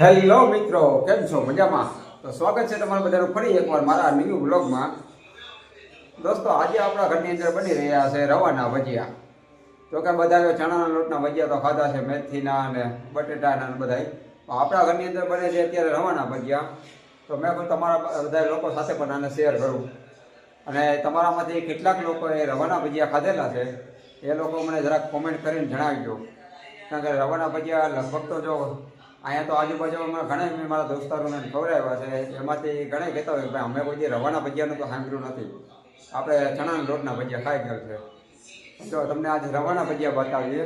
Hello મિત્રો, કેમ છો? મજામાં? તો સ્વાગત છે તમારા બધાનું ફરી એકવાર મારા ન્યૂ બ્લોગમાં દોસ્તો, આજે આપણા ઘરની અંદર બની રહ્યા છે રવાના ભજીયા. તો કે બધા ચણાના લોટના ભજીયા તો ખાધા છે, મેથીના અને બટેટાના અને બધાય. આપણા ઘરની અંદર બને છે અત્યારે રવાના ભજીયા. તો મેં પણ તમારા બધા લોકો સાથે પણ આને શેર કરું. અને તમારામાંથી કેટલાક લોકોએ રવાના ભજીયા ખાધેલા છે. એ લોકો મને જરાક કોમેન્ટ કરીને જણાવજો. કારણ કે રવાના ભજીયા લગભગ તો જો અહીંયા તો આજુબાજુમાં ઘણા મારા દોસ્તારોને ખવડાવ્યા છે. એમાંથી ઘણા કહેતા હોય ભાઈ, અમે કોઈ રવાના ભજીયાનું તો સાંભળ્યું નથી. આપણે ચણાના લોટના ભજીયા ખાઈ ગયો છે. જો તમને આજે રવાના ભજીયા બતાવીએ,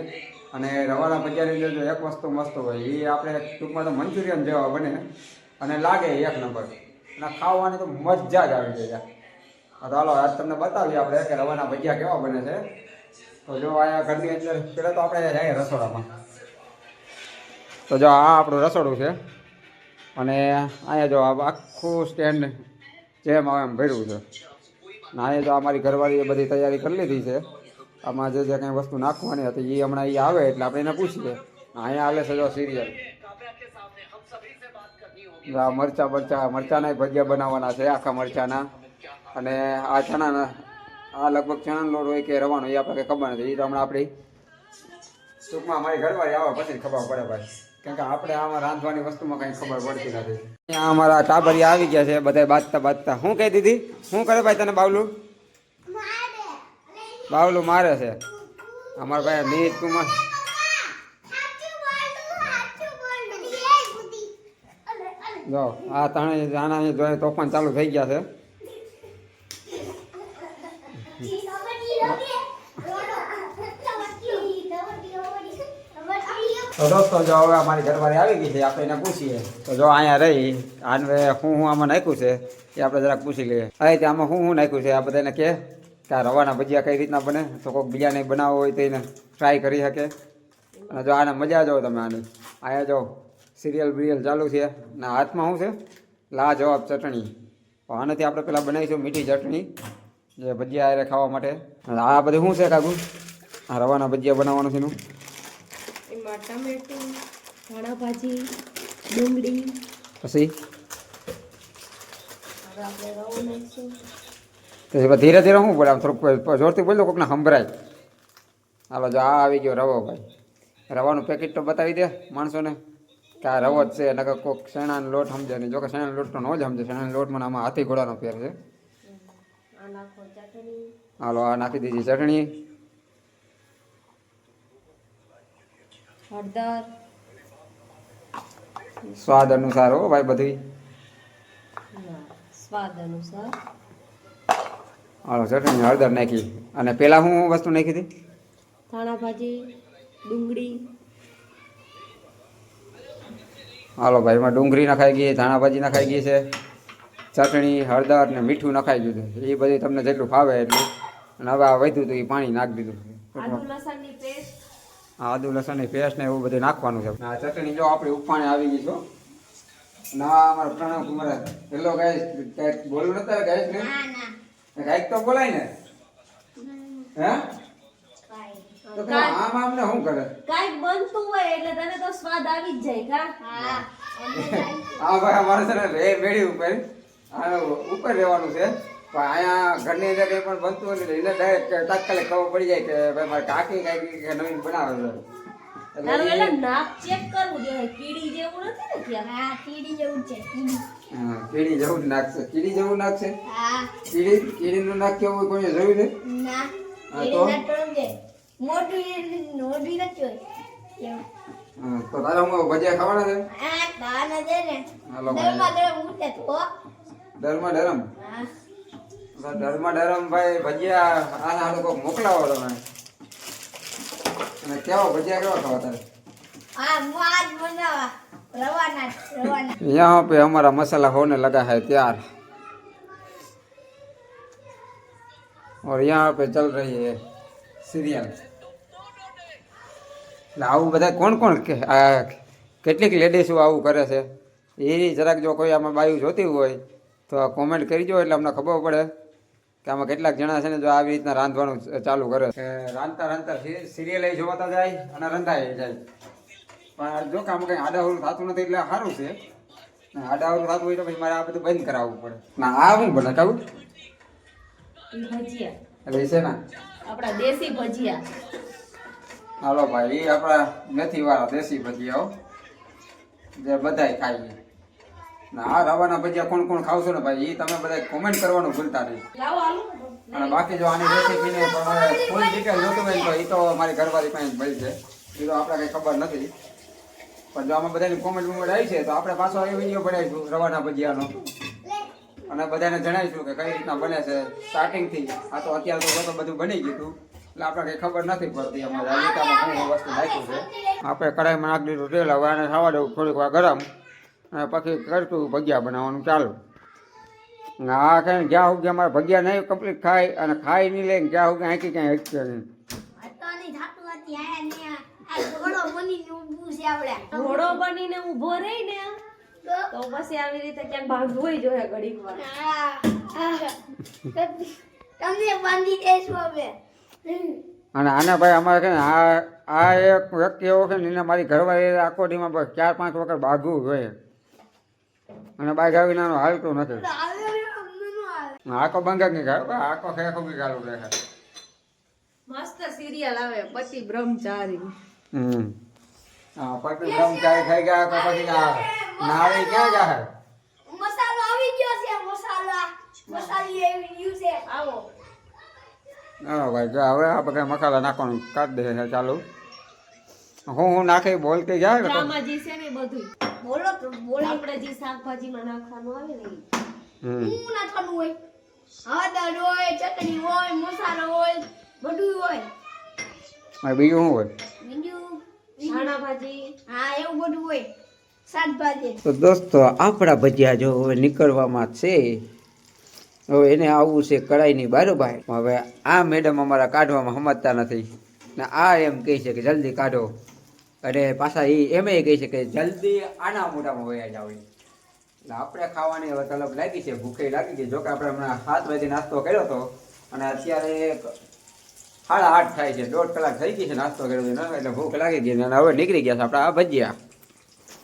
અને રવાના ભજીયાની અંદર એક વસ્તુ મસ્ત હોય એ આપણે ટૂંકમાં તો મંચુરિયન જેવા બને, અને લાગે એક નંબર. અને ખાવાની તો મજા જ આવી જાય. તો હાલો, આજ તમને બતાવીએ આપણે કે રવાના ભજીયા કેવા બને છે. તો જો અહીંયા ઘરની અંદર પહેલાં તો આપણે જાય રસોડામાં. તો જો આ આપણું રસોડું છે. અને અહીંયા જો આખું સ્ટેન્ડ જેમ આવે એમ ભર્યું છે. અને અહીંયા જો અમારી ઘરવાળીએ બધી તૈયારી કરી લીધી છે. આમાં જે જે કંઈ વસ્તુ નાખવાની હતી એ હમણાં એ આવે એટલે આપણે એને પૂછીએ. અહીંયા હાલે છે જો સિરિયલ મરચા મરચા મરચાના ભજીયા બનાવવાના છે આખા મરચાના. અને આ ચણાના, આ લગભગ ચણાનો લોટ હોય કે રવાનો એ આપણે કંઈ ખબર નથી. એ તો હમણાં આપણી ટૂંકમાં અમારી ઘરવાળી આવે પછી ખબર પડે ભાઈ. કેમ કે આપણે આમાં રાંધવાની વસ્તુમાં કંઈ ખબર પડતી નથી. ત્યાં અમારા ટાબરિયા આવી ગયા છે બધા બાજતા બાજતા. શું કહી દીધી? શું કરે ભાઈ તને બાવલું? બાવલું મારે છે. અમારા ભાઈ મીત કુમાર જો, આ ત્રણે આના તોફાન ચાલુ થઈ ગયા છે. તો દોસ્તો, જો હવે અમારી ઘરવાળી આવી ગઈ છે, આપણે એને પૂછીએ. તો જો અહીંયા રહી, આને હું હું આમાં નાખ્યું છે, એ આપણે જરાક પૂછી લઈએ. હા તે આમાં હું હું નાખ્યું છે, આ બધાને કહે કે આ રવાના ભજીયા કઈ રીતના બને, તો કોઈક બીજાને બનાવવો હોય તો એને ટ્રાય કરી શકે. અને જો આને મજા જો તમે આની. અહીંયા જો સિરિયલ બિરિયલ ચાલુ છે, ને હાથમાં શું છે? લા જવાબ ચટણી આનાથી આપણે પહેલાં બનાવીશું મીઠી ચટણી, જે ભજીયા ખાવા માટે. આ બધું શું છે કાકુ? આ રવાના ભજીયા બનાવવાનું છે એનું. એમાં ટમેટું ધાણા ભાજી ડુંગળી. પછી? હવે આપણે રવો નાખીશું. તો ધીરે ધીરે શું બોલે આમ થોડુંક જોરથી બોલો કોકને સંભળાય. હાલો જો આ આવી ગયો રવો ભાઈ. રવાનું પેકેટ તો બતાવી દે માણસોને કે આ રવો જ છે નકર કોઈક શેણાનો લોટ સમજે નહીં. જોકે શેણાનો લોટ તો ન જ સમજે. શેણાનો લોટ મને આમાં હાથી ઘોડાનો ફેર છે. હાલો આ નાખી દીધી ચટણી. હળદર. સ્વાદ અનુસાર હો ભાઈ બધી. સ્વાદ અનુસાર. હાલો ચટણી હળદર નાખી. અને પેલા હું વસ્તુ નાખી હતી? ધાણા ભાજી ડુંગળી. હાલો ભાઈ એમાં ડુંગળી નખાઈ ગઈ ધાણા ભાજી નખાઈ ગઈ છે. ચટણી હળદર ને મીઠું નખાઈ દીધું એ બધી તમને જેટલું ફાવે એટલું. અને હવે આ વધ્યું તો એ પાણી નાખી દીધું. આદુ લસણની પેસ્ટ આ લસણની પેસ્ટ ને એવું બધું નાખવાનું છે. આ ચટણી જો આપણી ઉફાણે આવી ગઈ છો ના અમારા પ્રણવ કુમાર પેલો ગાઈસ કંઈક બોલું નતા ગાઈસ ને? કંઈક તો બોલાય ને. હે? તો આમ આમ ને શું કરે? કાંઈક બનતું હોય એટલે તને તો સ્વાદ આવી જ જાય કા? આ ભાઈ અમારે છે ને રે મેળી ઉપર. ઉપર રહેવાનું છે. પણ અહીંયા ઘરની અંદર કંઈ પણ બનતું હોય ને એને ડાયરેક્ટ તાત્કાલિક ખબર પડી જાય કે ભાઈ મારે કાકી કાંઈક નવીન બનાવે છે. તારું એટલે એટલે નાક ચેક કરવું જોઈએ. કીડી જેવું નથી ને ત્યાં? હા કીડી જેવું છે હા, કીડી જેવું નાખશે કીડી જેવું નાખશે હા. કીડી કીડીનું નાક કેવું હોય કોઈને જોયું છે? ના. હા, તો? નથી હોય. તો તારા હું ભજીયા ખાવાના છે? આ ખાવાના છે ને. હાલો દરમાં દરમ ઉઠે તો. ડરમાં ડરમ? હા. તો ડરમાં ડરમ ભાઈ ભજીયા આ હાડું કોક મોકલાવો તમે અને કેવો ભજીયા કેવા ખાવા તારે આ માજ બનાવા રવાના રવાના यहाँ पे हमारा मसाला होने लगा है तैयार और यहाँ पे चल रही है सीरियल એટલે આવું બધા કોણ કોણ કે આ કેટલીક લેડીઝો આવું કરે છે એ જરાક જો કોઈ આમાં બાયું જોતી હોય તો કોમેન્ટ કરજો એટલે અમને ખબર પડે કે આમાં કેટલાક જણા છે ને જો આવી રીતના રાંધવાનું ચાલુ કરે. છે રાંધતા રાંધતા સિરિયલ જોવાતા જાય અને રંધાઈ જાય. પણ જો કે આમાં કંઈ આડાવડું થતું નથી એટલે સારું છે. ને આડાવડું થતું હોય તો પછી મારે આ બધું બંધ કરાવવું પડે. ના આ હું બને કહું એટલે છે ને? આપણા દેશી ભજીયા. હાલો ભાઈ એ આપણા મેથી વાળા દેશી ભજીયાઓ જે બધાય ખાઈએ. આ રવાના ભજીયા કોણ કોણ ખાવશો ને ભાઈ એ તમે બધા કોમેન્ટ કરવાનું ભૂલતા નહીં. અને બાકી જો આની રેસીપી ને તમારે ફૂલ ડિટેલ જોતું હોય તો એ તો મારી ઘરવાળી પાસે ભાઈ છે. એ તો આપણે કંઈ ખબર નથી. પણ જો આમાં બધાની કોમેન્ટ વોમેન્ટ આવી છે તો આપણે પાછો એ વીડિયો બનાવીશું રવાના ભજીયાનો. અને બધાને જણાવીશું કે કઈ રીતના બને છે સ્ટાર્ટિંગથી આ તો અત્યારે તો બધું બધું બની ગયું હતું. એટલે આપણે કંઈ ખબર નથી પડતી અમારે રીતામાં શું વસ્તુ નાખ્યું છે. આપણે કડાઈમાં નાખી દીધું તેલ હવે આને થવા દેવું થોડીક વાર ગરમ. પછી કરતું ભજીયા બનાવવાનું ચાલુ. ને આ કઈ જ્યાં સુધી અમારે ભજીયા નહીં કમ્પ્લીટ ખાય અને ખાઈ નહીં લે જ્યાં સુધી અહીંથી ક્યાંય હચશે નહીં. અત્યારની થાતું હતી આયા ને આ ઘોડો બનીને ઊભું છે આપણે ઘોડો બનીને ઊભો રહી ને તો? તો પછી આવી રીતે ક્યાંક ભાગવું જોઈએ ઘડીક વાર. આ, આ, તમને બાંધી દઈશું હવે. અને આના ભાઈ અમારે છે ને આ આ એક વ્યક્તિ એવો છે ને એને મારી ઘરવાળી આખો દીમાં ચાર પાંચ વખત બાંધવું જોઈએ. અને બાઘા વિનાનો હાલતો હાલતું નથી. આખો બંગા નહીં ખાય આખો ખેખો બી ચાલુ રહે. મસ્ત સિરિયલ આવે પતિ બ્રહ્મચારી. હમ. હા પછી બ્રહ્મચારી થઈ ગયા તો પછી નાળી ક્યાં જાય? મસાલો આવી ગયો છે મસાલા મસાલી આવી ગયું છે. આવો. હા ભાઈ જો હવે આ બધા મસાલા નાખવાનું કાઢ દે છે ચાલુ. હું હું નાખી બોલતી જાય ને બધું બોલો તો બોલ. આપણે જે શાકભાજીમાં નાખવાનું આવે ને હમ. હું નાખવાનું હોય? હળદર હોય ચટણી હોય મસાલો હોય બધું હોય. આ બીજું શું હોય? બીજું? ધાણા ભાજી હા એવું બધું હોય. શાકભાજી. તો દોસ્તો આપણા ભજીયા જો હવે નીકળવામાં છે હવે એને આવવું છે કઢાઈની બારોબાર. હવે આ મેડમ અમારા કાઢવામાં સમજતા નથી. ને આ એમ કહે છે કે જલ્દી કાઢો. અને પાછા એ એમ કહે છે કે જલ્દી આના મોઢામાં વયા જાવ એટલે આપણે ખાવાની હવે તલબ લાગી છે ભૂખે લાગી ગઈ જોકે આપણે હમણાં સાત વાગે નાસ્તો કર્યો હતો અને અત્યારે સાડા આઠ થાય છે દોઢ કલાક થઈ ગઈ છે નાસ્તો કર્યો છે એટલે ભૂખ લાગી ગઈ અને હવે નીકળી ગયા છે આપણે આ ભજીયા.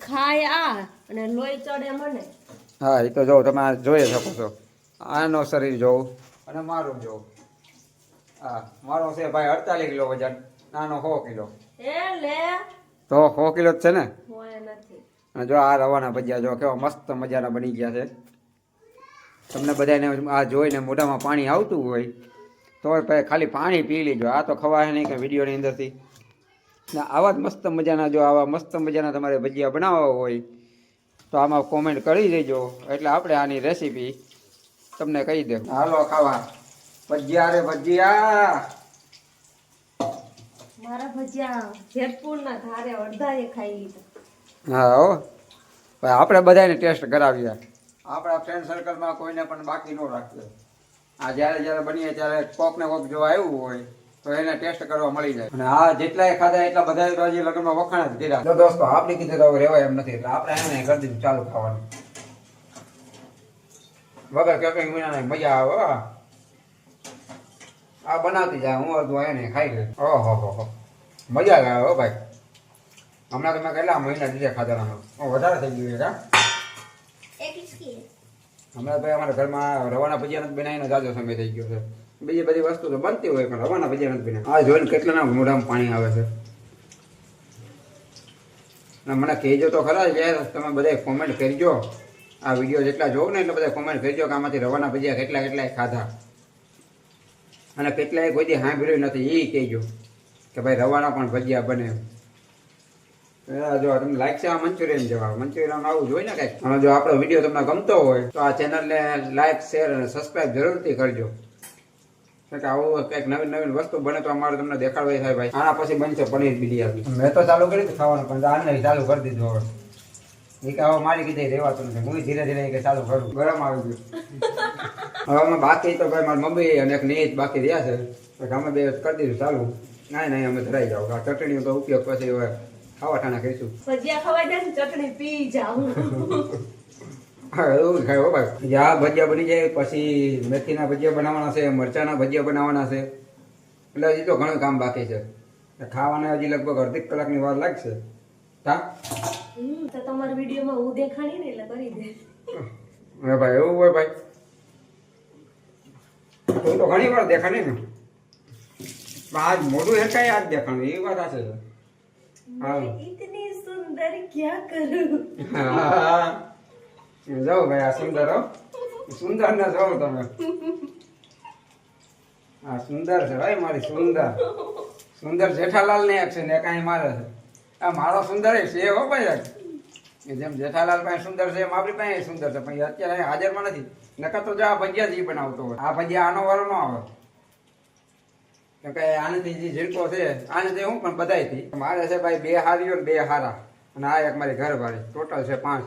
ખાય આ અને લોહી ચડે મને. હા એ તો જો તમે આ જોઈ શકો છો. આનો શરીર જોઉં અને મારું જોઉં. હા મારો છે ભાઈ અડતાલીસ કિલો વજન નાનો સો કિલો. એ લે. તો સો કિલો જ છે ને? હોય નથી. અને જો આ રવાના ભજીયા જો કેવા મસ્ત મજાના બની ગયા છે. તમને બધાને આ જોઈને મોઢામાં પાણી આવતું હોય તો પછી ખાલી પાણી પી લેજો. આ તો ખવાય નહીં કે વિડીયોની અંદરથી. ને આવા જ મસ્ત મજાના જો આવા મસ્ત મજાના તમારે ભજીયા બનાવવા હોય તો આમાં કોમેન્ટ કરી દેજો. એટલે આપણે આની રેસીપી તમને કહી દે હાલો ખાવા. ભજીયા રે ભજીયા. મારા ભજીયા જેતપુરના ધારે અડધાએ ખાઈ લીધા. હા હો. ભાઈ આપણે બધાને ટેસ્ટ કરાવીએ. આપણા ફ્રેન્ડ સર્કલમાં કોઈને પણ બાકી ન રાખીએ. આ જ્યારે જ્યારે બનીએ ત્યારે કોક ને કોક જો આવ્યું હોય તો એને ટેસ્ટ કરવા મળી જાય. અને આ જેટલાય ખાધા એટલા બધા રાજી લગ્નમાં વખાણ જ કર્યા. તો દોસ્તો આપણે કીધું તો હવે રહેવાય એમ નથી એટલે આપણે એને કરી દીધું ચાલુ ખાવાનું. વગર કેપિંગ વિના મજા આવે હો. આ બનાવતી જાય હું અડધું એને ખાઈ લે ઓહો હો હો. મજા આવે હો ભાઈ. હમણાં તમે કેટલા મહિના દીધે ખાધા ના વધારે થઈ ગયું છે હમણાં ભાઈ અમારા ઘરમાં રવાના ભજીયા નથી બનાવીને જાજો સમય થઈ ગયો છે. બીજી બધી વસ્તુ તો બનતી હોય પણ રવાના ભજીયા નથી બનાવી. આ જોઈને કેટલાના મોઢામાં પાણી આવે છે. મને કહેજો તો ખરા યાર તમે બધા કોમેન્ટ કરજો. આ વીડિયો જેટલા જોવો ને એટલે બધા કોમેન્ટ કરજો કે આમાંથી રવાના ભજીયા કેટલા કેટલાય ખાધા. અને કેટલાય કોઈ દી સાંભળ્યું નથી એ કહેજો. કે ભાઈ રવાના પણ ભજીયા બને. જો તમને લાઈક છે આ મંચુરિયન જેવા. મંચુરિયન આવું જોઈએ ને કંઈક. અને જો આપણો વીડિયો તમને ગમતો હોય તો આ ચેનલને લાઈક શેર અને સબસ્ક્રાઈબ જરૂરથી કરજો. કે આવું કંઈક નવીન નવીન વસ્તુ બને તો અમારે તમને દેખાડવા થાય ભાઈ. આના પછી બનશે પનીર બિરયાની. મેં તો ચાલુ કરી ખાવાનું પણ આને ચાલુ કરી દીધું હવે. એક આવો મારી કીધે રહેવાતું નથી. હું ધીરે ધીરે કે ચાલુ કરું. ગરમ આવી ગયું. હવે અમે બાકી તો ભાઈ મારી મમ્મી અને એક નીત બાકી રહ્યા છે. અમે બે કરી દીધું ચાલુ. ના નહીં અમે ધરાઈ જાવ આ ચટણીનો તો ઉપયોગ પછી હવે ખાવા ઠાણા કરીશું. ભજીયા ખવાઈ જાય ચટણી પી જાઉં હા એવું ખાય હો ભાઈ. જ્યાં ભજીયા બની જાય પછી મેથીના ભજીયા બનાવવાના છે મરચાના ભજીયા બનાવવાના છે. એટલે હજી તો ઘણું કામ બાકી છે. ખાવાના હજી લગભગ અડધી કલાકની વાર લાગશે. હા? તો તમારા વિડીયોમાં હું દેખાણી ને એટલે કરી દે. ભાઈ એવું હોય ભાઈ. તું તો ઘણી વાર દેખાણી ને. આજ મોઢું હેરકાય આજ દેખાણું એ વાત છે. હા. ઇતની સુંદર ક્યાં કરું? હા. જાઓ ભાઈ આ સુંદર હો. સુંદર ના જાઓ તમે. આ સુંદર છે ભાઈ મારી સુંદર. સુંદર જેઠાલાલ ને એક છે ને કાંઈ મારે છે. આ મારો સુંદર છે હો ભાઈ કે જેમ જેઠાલાલ પાસે સુંદર છે એમ આપણી પાસે સુંદર છે પણ અત્યારે હાજર હાજરમાં નથી. નકર તો જો આ ભજીયા જ બનાવતો હોય. આ ભજીયા આનો વારો ન આવે. કે આનાથી જે ઝીણકો છે આનાથી હું પણ બધાયથી. મારે છે ભાઈ બે હારીઓ ને બે હારા. અને આ એક મારી ઘર ટોટલ છે પાંચ.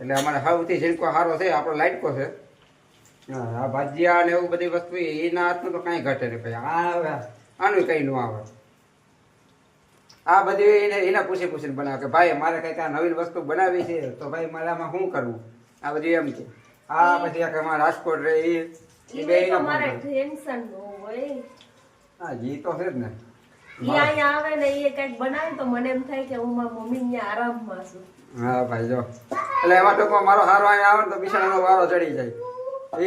એટલે અમારે સૌથી ઝીણકો હારો છે આપણો લાઇટકો છે. આ ભાજીયા ને એવું બધી વસ્તુ એના હાથનું તો કાંઈ ઘટે નહીં ભાઈ. આ આનું કંઈ ન આવે. આ બધી એને એને પૂછી પૂછીને બનાવે કે ભાઈ મારે કંઈક આ નવી વસ્તુ બનાવી છે તો ભાઈ મારે આમાં શું કરવું? આ બધી એમ કે. આ પછી આખા રાજકોટ રહે એ બે એના ન હોય. હા જી તો છે જ ને. ઈ આવે ને એ કંઈક બનાવે તો મને એમ થાય કે હું મારા મમ્મી ત્યાં આરામમાં છું. હા ભાઈ જો. એટલે એમાં ટૂંકમાં મારો હારો અહીંયા આવે ને તો બિચારાનો વારો ચડી જાય.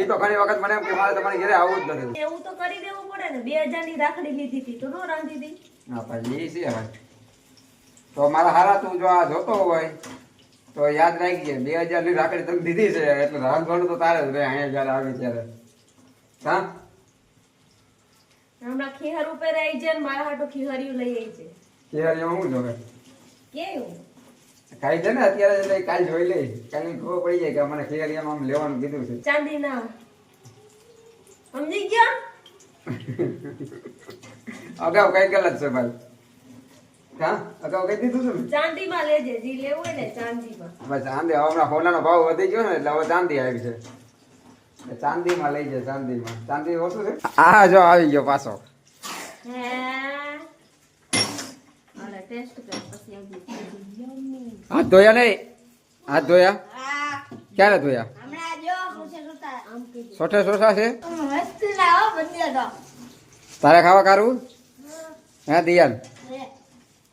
એ તો ઘણી વખત મને એમ કે મારે તમારી ઘરે આવવું જ નથી એવું તો કરી દેવું પડે ને. બે હજારની રાખડી લીધી હતી. તો નો રાંધી હતી? હા ભાઈ એ છે હવે. તો મારા હારા તું જો આ જોતો હોય તો યાદ રાખજે બે હજારની રાખડી તમે દીધી છે. એટલે રાંધવાનું તો તારે જ રહે અહીંયા જયારે આવી ત્યારે. હા? હમણાં ખીહર ઉપર આવી છે ને મારા હાટો ખીહરિયું લઈ આવી છે. ખીહરિયું હું જોવે? કેવું? ખાઈ છે ને અત્યારે કાલ જોઈ લઈ કાલે ખબર પડી જાય કે મને ખેરિયામાં આમ લેવાનું કીધું છે. ચાંદીના. સમજી ગયા? અગાઉ કઈ ગલત છે ભાઈ? હા? અગાઉ કઈ દીધું છે ને? ચાંદીમાં લેજે જી લેવું હોય ને ચાંદીમાં. બસ ચાંદી હમણાં સોનાનો ભાવ વધી ગયો ને એટલે હવે ચાંદી આવી છે. ચાંદીમાં લઈ જાય ચાંદીમાં. ચાંદી ઓછું છે? આ જો આવી ગયો પાછો. હે હાથ ધોયા નહીં? હાથ ધોયા? ક્યારે ધોયા? સોઠે સોઠા છે? તારે ખાવા કારું? હા. દિયાન.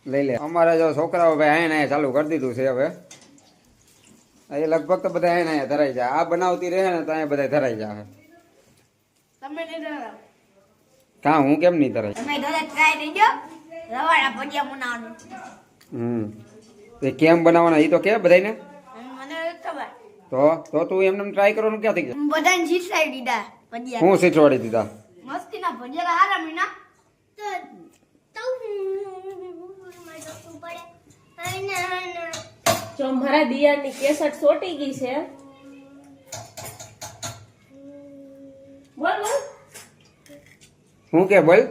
લઈ લે. અમારે જો છોકરાઓ ભાઈ અહીંયા ચાલુ કરી દીધું છે હવે. એ લગભગ તો બધા એને ધરાઈ જાય આ બનાવતી રહે ને તો અહીંયા બધા ધરાઈ જાય તમે. કાં હું કેમ નહીં ધરાય તમે ઘરે ટ્રાય દેજો રવાડા ભજીયા બનાવવાનું હમ એ કેમ બનાવવાના એ તો કે બધાને મને તો તો તું એમને ટ્રાય કરવાનું ક્યાંથી ગયું બધાને શીખવાડી દીધા ભજીયા હું શીખવાડી દીધા મસ્તીના ભજીયા હારા મીના જો મારા દિયાની કેસટ સોટી ગઈ છે. બોલ બોલ. હું કે બોલ?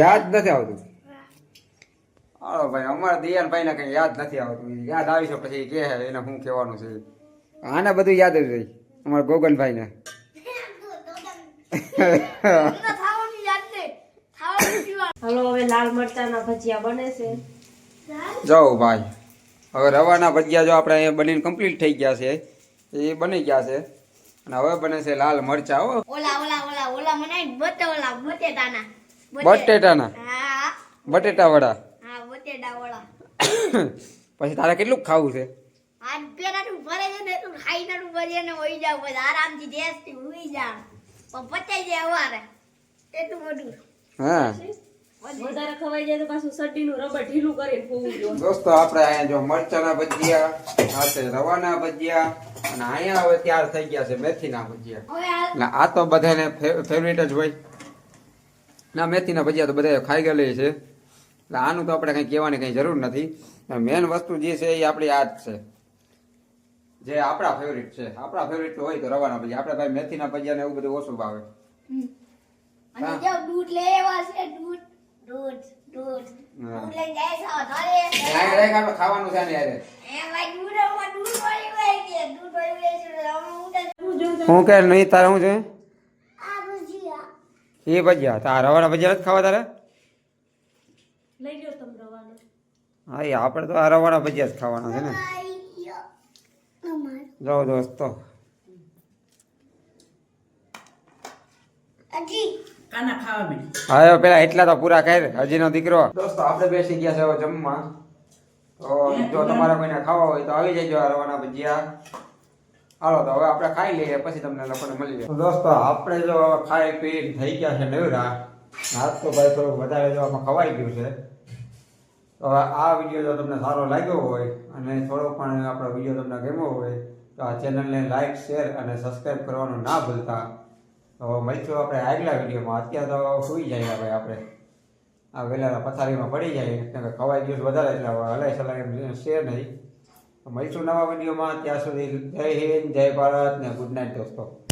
યાદ નથી આવતું. હાલો ભાઈ અમારા દિયાન ભાઈ ને કઈ યાદ નથી આવતું. યાદ આવી છે પછી કે એને શું કહેવાનું છે? આને બધું યાદ જ રહી અમારા ગોગનભાઈ ને હાલો હવે લાલ મરચાના ભજીયા બને છે. જાઓ ભાઈ. હવે રવાના ભજીયા જો આપણે અહીંયા બનીને કમ્પ્લીટ થઈ ગયા છે એ બની ગયા છે. અને હવે બને છે લાલ મરચા હો. ઓલા ઓલા ઓલા ઓલા મને બટે ઓલા બટેટાના. બટેટાના? હા. બટેટા વડા? હા બટેટા વડા. પછી તારે કેટલું ખાવું છે? આજ પેલાનું ભરે છે ને તું ખાઈ નાનું ભરે ને હોઈ જાવ પછી આરામથી થી હોઈ જાવ. પણ પચાઈ જાય અવારે એટલું બધું. હા. વધારે ખવાઈ જાય તો પાછું સડીનું રબર ઢીલું કરીને જો દોસ્તો આપણે અહીંયા જો મરચાના ભજીયા સાથે રવાના ભજીયા અને અહીંયા હવે તૈયાર થઈ ગયા છે મેથીના ભજીયા. એટલે આ તો બધાને ફેવરેટ જ હોય. ના મેથીના ભજીયા તો બધા ખાઈ ગયેલી છે. એટલે આનું તો આપણે કંઈ કહેવાની કંઈ જરૂર નથી. મેન વસ્તુ જે છે એ આપણી આ જ છે. જે આપણા ફેવરેટ છે. આપણા ફેવરેટ હોય તો રવાના ભજીયા. આપણે ભાઈ મેથીના ભજીયા ને એવું બધું ઓછું ભાવે. અને હા. જો દૂધ લેવા છે દૂધ. દૂધ દૂધ. હા. દૂધ લઈ જાય છે ખાવાનું છે ને યાર. એ ભાઈ દૂધમાં દૂધ વળી ગઈ છે. દૂધ વળી ગઈ છે હું તો હું કે નહીં તારે શું છે? આ ભજીયા. એ ભજીયા તારા રવાના ભજીયા જ ખાવા તારે? લઈ લ્યો તમે રવાનો. હા એ આપણે તો આ રવાના ભજીયા જ ખાવાના છે ને. જાઓ દોસ્તો હજી કાના ખાવા હા હવે પેલા એટલા તો પૂરા કર હજીનો દીકરો. દોસ્તો આપણે બેસી ગયા છે હવે જમવા. તો જો તમારે કોઈને ખાવા હોય તો આવી જજો આ રવાના ભજીયા. હાલો તો હવે આપણે ખાઈ લઈએ પછી તમને લોકોને મળી જાય. દોસ્તો આપણે જો ખાઈ પી થઈ ગયા છે નવરા. હાથ તો ભાઈ થોડુંક વધારે જો આમાં ખવાઈ ગયું છે. તો હવે આ વીડિયો જો તમને સારો લાગ્યો હોય અને થોડો પણ આપણો વીડિયો તમને ગમ્યો હોય તો આ ચેનલને લાઈક શેર અને સબસ્ક્રાઈબ કરવાનું ના ભૂલતા. તો મળીશું આપણે આગલા વિડીયોમાં, અત્યારે તો સુઈ જાય ભાઈ આપણે. આ વહેલા પથારીમાં પડી જાય ખવાઈ દિવસ વધારે, એટલે હલાઈ સલાઈ છે નહીં. મળીશું નવા વિડીયોમાં, ત્યાં સુધી જય હિન્દ, જય ભારત ને ગુડ નાઇટ દોસ્તો.